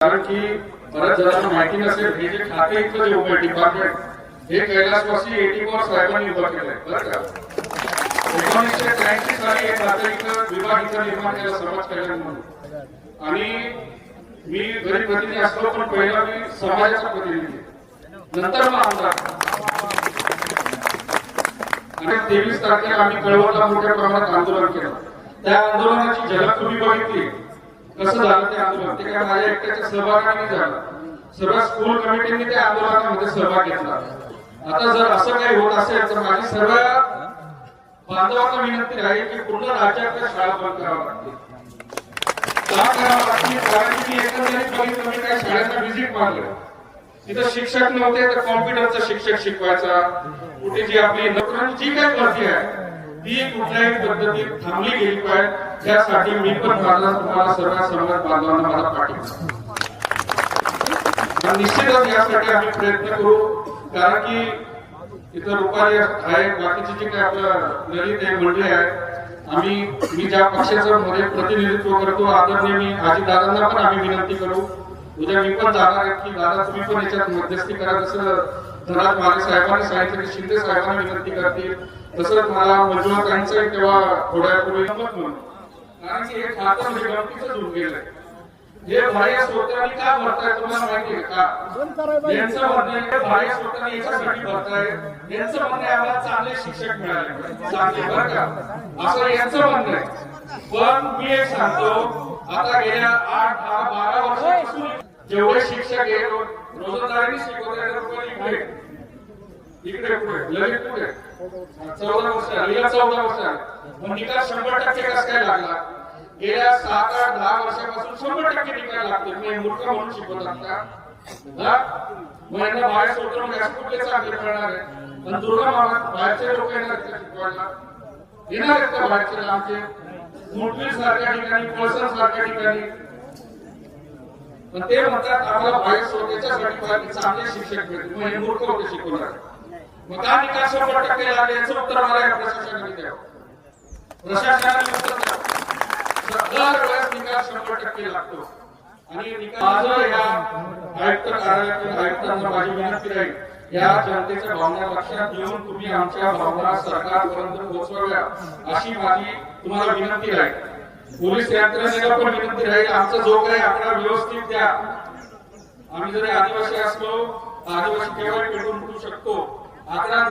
कारण की बऱ्याच जणांना माहिती नसेल हे जे खाते इथलं जे उभं डिपार्टमेंट हे कैलासवासी एटी फोर साहेबांनी उभं केलंय बरं का? एकोणीसशे त्र्याऐंशी साली हे खाते इथं विभाग इथं निर्माण केलं समाज कल्याण म्हणून. आणि मी गरीब प्रतिनिधी असलो पण पहिला मी समाजाचा प्रतिनिधी. नंतर मग आमदार. आणि तेवीस तारखेला आम्ही कळवणला मोठ्या प्रमाणात आंदोलन केलं. त्या आंदोलनाची झलक तुम्ही बघितली. कसं झालं ते आंदोलन ते काय माझ्या एकट्याच्या सहभागाने झालं. सगळ्या स्कूल कमिटीने त्या आंदोलनामध्ये सहभाग घेतला. आता जर असं काही होत असेल तर माझी सर्व बांधवांना विनंती आहे की पूर्ण राज्यातल्या शाळा बंद करावं लागतील. का करावं लागतील कारण की एकंदरीत बघितलं कमी काही शाळांना व्हिजिट मारलं तिथं शिक्षक नव्हते तर कॉम्प्युटरचा शिक्षक शिकवायचा. कुठे जी आपली नोकरांची जी काही भरती आहे ती कुठल्याही पद्धतीत थांबली गेली पाहिजे. त्यासाठी मी पण माझा तुम्हाला सर्व समाज बांधवांना मला पाठिंबा निश्चितच यासाठी आम्ही प्रयत्न करू कारण की इथं रुपाली आहे बाकीचे जे काही आपलं ललित आहे मंडळी आहे आम्ही मी ज्या पक्षाचं मध्ये प्रतिनिधित्व करतो आदरणीय मी आजी दादांना पण आम्ही विनंती करू. उद्या मी पण जाणार आहे की दादा तुम्ही पण याच्यात मध्यस्थी करा जसं धनात माने साहेबांनी सांगितलं की शिंदे साहेबांना विनंती करतील तसंच मला मंजुळातांचं तेव्हा थोड्यापूर्वी गमत म्हणून. कारण की हे खातं म्हणजे गमतीचं होऊन गेलंय हे बाह्य स्रोतांनी का भरताय तुम्हाला माहिती आहे का? यांचं म्हणणं आहे बाह्य स्रोतांनी याच्यासाठी भरताय. यांचं म्हणणं आहे आम्हाला चांगले शिक्षक मिळाले. चांगले बरं का? असं यांचं म्हणणं आहे. पण मी एक सांगतो आता गेल्या आठ दहा बारा वर्षापासून जेवढे शिक्षक आहे रोजंदारी रोजंदारीने शिकवतात इकडे. इकडे पुढे लगेच पुढे. चौदा वर्ष अलीला चौदा वर्ष. मग निकाल शंभर टक्के कसं काय लागला? गेल्या सात आठ दहा वर्षापासून शंभर टक्के निकाल लागतो. मी मूर्ख म्हणून शिकवत का? मग यांना बाहेर सोडून मग असं कुठले चांगले करणार आहे? पण दुर्गा मामा बाहेरचे लोक येणार आहेत शिकवायला. येणार आहेत का बाहेरचे आमचे मुठवीर सारख्या ठिकाणी पळसर सारख्या ठिकाणी. पण ते म्हणतात आम्हाला बाहेर सोडण्याच्यासाठी चांगले शिक्षक भेटले. मग हे मूर्ख होते शिकवणार मग का निकाल शंभर टक्के लागले याचं उत्तर मला या प्रशासनाने द्यावं. प्रशासनाने उत्तर दर वेळेस निकाल शंभर टक्के लागतो. आणि माझं या आयुक्त कार्यालयातील आयुक्तांना माझी विनंती राहील या जनतेच्या भावना लक्षात घेऊन तुम्ही आमच्या भावना सरकारपर्यंत पोहोचवाव्या अशी माझी तुम्हाला विनंती आहे पोलीस यंत्रणेला पण विनंती राहील आमचा जो काही आकडा व्यवस्थित द्या. आम्ही जरी आदिवासी असलो आदिवासी केव्हा पेटून उठू शकतो. आकडा